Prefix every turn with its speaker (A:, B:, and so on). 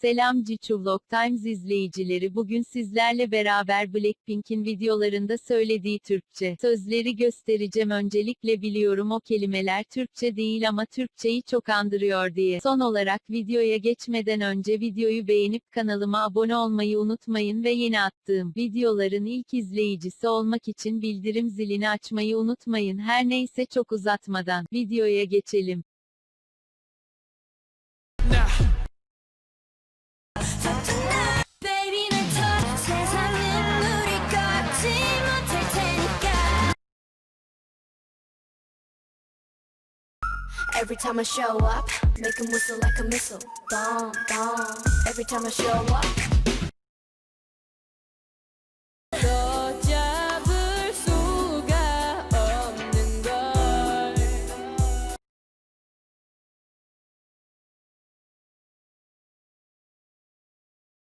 A: Selam Cicu Vlog Times izleyicileri bugün sizlerle beraber Blackpink'in videolarında söylediği Türkçe sözleri göstereceğim öncelikle biliyorum o kelimeler Türkçe değil ama Türkçeyi çok andırıyor diye. Son olarak videoya geçmeden önce videoyu beğenip kanalıma abone olmayı unutmayın ve yeni attığım videoların ilk izleyicisi olmak için bildirim zilini açmayı unutmayın. Her neyse çok uzatmadan videoya geçelim.
B: Every time I show up, make 'em whistle like a missile. Bomb, bomb. Every time I show up,